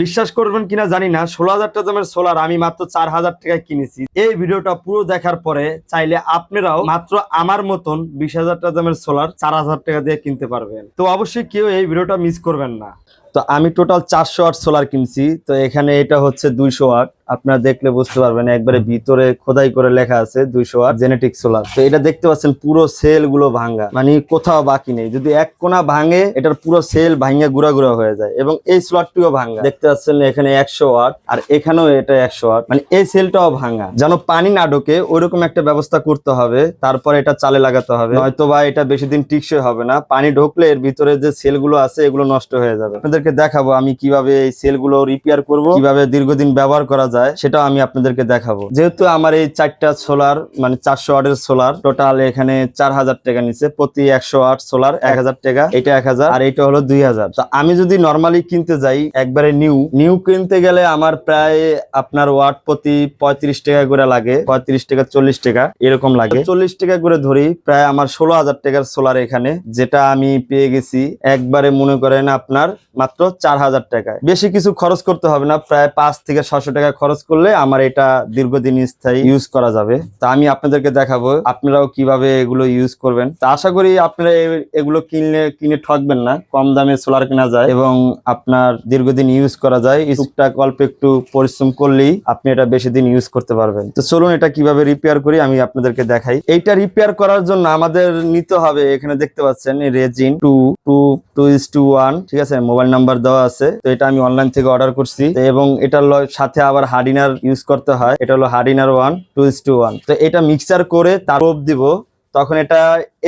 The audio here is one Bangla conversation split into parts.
বিশ্বাস করবেন কিনা জানি না, ষোলো হাজার টাকা দামের সোলার আমি মাত্র চার হাজার টাকায় কিনেছি। এই ভিডিওটা পুরো দেখার পরে চাইলে আপনারাও মাত্র আমার মতন বিশ হাজার টাকা দামের সোলার চার হাজার টাকা দিয়ে কিনতে পারবেন। তো অবশ্যই কেউ এই ভিডিওটা মিস করবেন না। তো আমি টোটাল চারশো ওয়াট সোলার কিনছি। তো এখানে এটা হচ্ছে দুইশো ওয়াট আপনারা দেখলে বুঝতে পারবেন একবারে ভিতরে খোদাই করে লেখা আছে দুইশো ওয়াট জেনেটিক সোলার তো এটা দেখতে পাচ্ছেন পুরো সেলগুলো ভাঙ্গা। মানে কোথাও বাকি নেই। যদি এক কোনা ভাঙে এটার পুরো সেল ভাঙ্গা গুড়া গুড়া হয়ে যায়। এবং এই সোলারটিও ভাঙ্গা। দেখতে পাচ্ছেন এখানে একশো ওয়াট আর এখানেও এটা একশো ওয়াট মানে এই সেলটাও ভাঙ্গা। যেন পানি না ঢোকে ওইরকম একটা ব্যবস্থা করতে হবে। তারপরে এটা চালে লাগাতে হবে। হয়তো বা এটা বেশি দিন টিকসই হবে না। পানি ঢুকলে এর ভিতরে যে সেলগুলো আছে এগুলো নষ্ট হয়ে যাবে। আপনাদেরকে দেখাবো আমি কীভাবে এই সেলগুলো রিপেয়ার করব, কীভাবে দীর্ঘদিন ব্যবহার করা যায়, সেটাও আমি আপনাদেরকে দেখাবো। যেহেতু আমার এই চারটা সোলার মানে চারশো ওয়াটের সোলার টোটাল এখানে চার হাজার টাকা নিচে প্রতি একশো ওয়াট সোলার এক হাজার টাকা, এটা এক হাজার, আর এটা হলো দুই হাজার। তো আমি যদি নর্মালি কিনতে যাই, একবারে নিউ নিউ কিনতে গেলে আমার প্রায় আপনার ওয়াট প্রতি পঁয়ত্রিশ টাকা করে লাগে, পঁয়ত্রিশ টাকা চল্লিশ টাকা, এরকম লাগে। চল্লিশ টাকা করে ধরি, প্রায় আমার ষোলো হাজার টাকার সোলার এখানে, যেটা আমি পেয়ে গেছি, একবারে মনে করেন আপনার মাত্র চার হাজার টাকায়। বেশি কিছু খরচ করতে হবে না, প্রায় পাঁচ থেকে ছশো টাকা খরচ করলে আমার এটা দীর্ঘদিন স্থায়ী ইউজ করা যাবে। তা আমি আপনাদেরকে দেখাবো, আপনারাও কীভাবে এগুলো ইউজ করবেন। তা আশা করি আপনারা এগুলো কিনলে, কিনে ঠকবেন না, কম দামে সোলার কেনা যায় এবং আপনার দীর্ঘদিন ইউজ করা যায়। টুকটাক অল্প একটু পরিশ্রম করলেই আপনি এটা বেশি দিন ইউজ করতে পারবেন। তো চলুন এটা কীভাবে রিপেয়ার করি আমি আপনাদেরকে দেখাই। এইটা রিপেয়ার করার জন্য আমাদের নিতে হবে, এখানে দেখতে পাচ্ছেন resin two two two is two one ঠিক আছে? মোবাইল নাম্বার দেওয়া আছে। তো এটা আমি অনলাইন থেকে অর্ডার করছি। এবং এটার সাথে আবার হার্ডিনার ইউজ করতে হয়। এটা হলো hardener one two two one তো এটা মিক্সার করে তার দিব। তখন এটা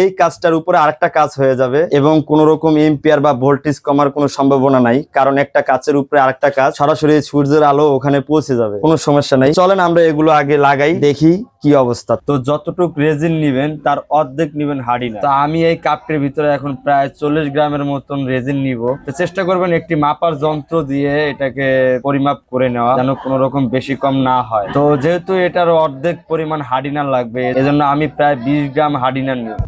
এই কাজটার উপরে আরেকটা কাজ হয়ে যাবে এবং কোন রকম এম্পিয়ার বা ভোল্টেজ কমার কোনো সম্ভাবনা নাই। কারণ একটা কাচের উপরে আরেকটা কাজ, সরাসরি সূর্যের আলো ওখানে পৌঁছে যাবে। কোনো সমস্যা নাই। চলেন আমরা এগুলো আগে লাগাই, দেখি। কি অবস্থা? তো যতটুক রেজিন নিবেন, তার অর্ধেক নিবেন হাড়িনা তো আমি এই কাপটির ভিতরে এখন প্রায় চল্লিশ গ্রামের মতন রেজিন নিব। তো চেষ্টা করবেন একটি মাপার যন্ত্র দিয়ে এটাকে পরিমাপ করে নেওয়া, যেন কোনো রকম বেশি কম না হয়। তো যেহেতু এটার অর্ধেক পরিমাণ হার্ডিনার লাগবে, এজন্য আমি প্রায় বিশ গ্রাম হার্ডিনার নিব।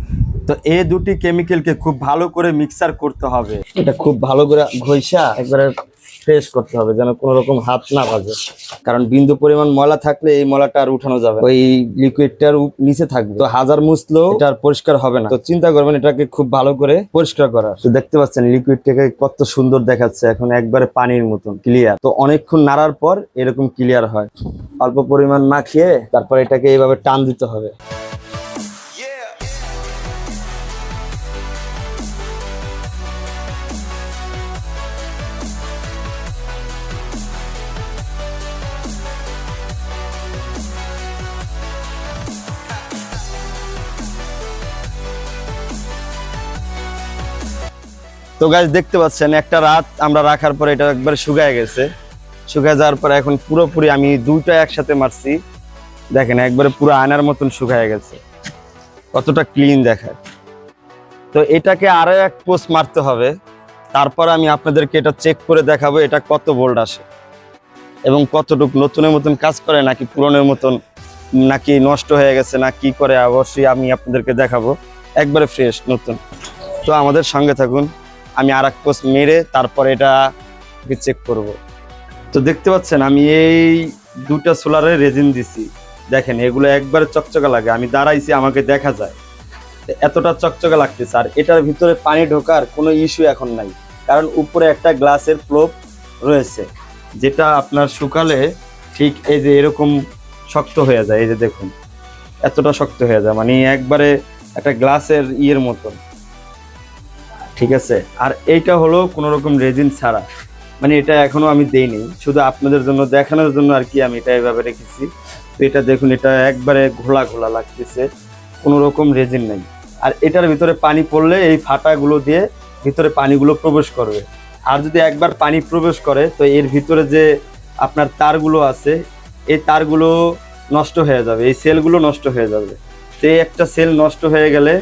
তো এই দুটি কেমিক্যালকে খুব ভালো করে মিক্সার করতে হবে। এটা খুব ভালো করে ঘষা, একবারে ফ্রেশ করতে হবে, যেন কোনো রকম হাত না বাজে। কারণ বিন্দু পরিমাণ ময়লা থাকলে এই ময়লাটা আর উঠানো যাবে ওই লিকুইডটার নিচে থাকবে। তো হাজার মুছলেও এটা আর পরিষ্কার হবে না। তো চিন্তা করবেন, এটাকে খুব ভালো করে পরিষ্কার করা। তো দেখতে পাচ্ছেন লিকুইডটাকে কত সুন্দর দেখাচ্ছে। এখন একবারে পানির মতন ক্লিয়ার তো অনেকক্ষণ নাড়ার পর এরকম ক্লিয়ার হয়। অল্প পরিমাণ মাখিয়ে তারপর এটাকে এইভাবে টান দিতে হবে। তো গাছ দেখতে পাচ্ছেন, একটা রাত আমরা রাখার পরে এটা একবারে শুকায় গেছে। শুকায় যাওয়ার পরে এখন পুরোপুরি আমি দুইটা একসাথে মারছি। দেখেন, একবারে পুরো আয়নার মতন শুকায় গেছে। কতটা ক্লিন দেখায় তো এটাকে আরও এক পোস্ট মারতে হবে। তারপর আমি আপনাদেরকে এটা চেক করে দেখাবো এটা কত বোল্ড আসে। এবং কতটুক নতুনের মতন কাজ করে, নাকি পুরনের মতন, নাকি নষ্ট হয়ে গেছে, না কি করে, অবশ্যই আমি আপনাদেরকে দেখাবো। একবারে ফ্রেশ নতুন। তো আমাদের সঙ্গে থাকুন। আমি আর এক পোস্ট মেরে তারপরে এটা চেক করব। তো দেখতে পাচ্ছেন, আমি এই দুটা সোলারে রেজিন দিছি। দেখেন, এগুলো একবারে চকচকা লাগে, আমি দাঁড়াইছি, আমাকে দেখা যায়। এতটা চকচকা লাগতেছে, আর এটার ভিতরে পানি ঢোকার কোনো ইস্যু এখন নাই। কারণ উপরে একটা গ্লাসের প্লোপ রয়েছে, যেটা আপনার শুকালে ঠিক এই যে এরকম শক্ত হয়ে যায়, এই যে দেখুন। এতটা শক্ত হয়ে যায় মানে একবারে একটা গ্লাসের ইয়ের মতন। ঠিক আছে? আর এইটা হলো কোনো রকম রেজিন ছাড়া। মানে এটা এখনও আমি দেইনি। শুধু আপনাদের জন্য, দেখানোর জন্য আর কি আমি এটা এভাবে রেখেছি। তো এটা দেখুন, এটা একবারে ঘোলা ঘোলা লাগতেছে। কোনো রকম রেজিন নেই। আর এটার ভিতরে পানি পড়লে এই ফাটাগুলো দিয়ে ভিতরে পানিগুলো প্রবেশ করবে। আর যদি একবার পানি প্রবেশ করে, তো এর ভিতরে যে আপনার তারগুলো আছে, এই তারগুলো নষ্ট হয়ে যাবে। এই সেলগুলো নষ্ট হয়ে যাবে। তো এই একটা সেল নষ্ট হয়ে গেলে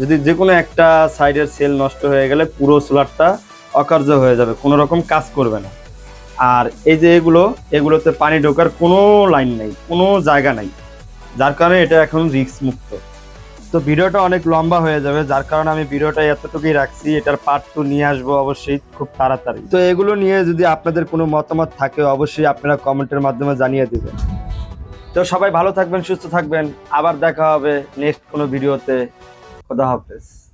যদি যে কোনো একটা সাইডের সেল নষ্ট হয়ে গেলে পুরো সোলারটা অকার্য হয়ে যাবে, কোনো রকম কাজ করবে না। আর এই যে এগুলো, এগুলোতে পানি ঢোকার কোনো লাইন নেই, কোনো জায়গা নেই। যার কারণে এটা এখন রিস্ক মুক্ত। তো ভিডিওটা অনেক লম্বা হয়ে যাবে, যার কারণে আমি ভিডিওটা এতটুকুই রাখছি, এটার পার্ট টু নিয়ে আসব অবশ্যই খুব তাড়াতাড়ি। তো এগুলো নিয়ে যদি আপনাদের কোনো মতামত থাকে, অবশ্যই আপনারা কমেন্টের মাধ্যমে জানিয়ে দেবেন। তো সবাই ভালো থাকবেন, সুস্থ থাকবেন। আবার দেখা হবে নেক্সট কোনো ভিডিওতে। খোদা হাফেজ।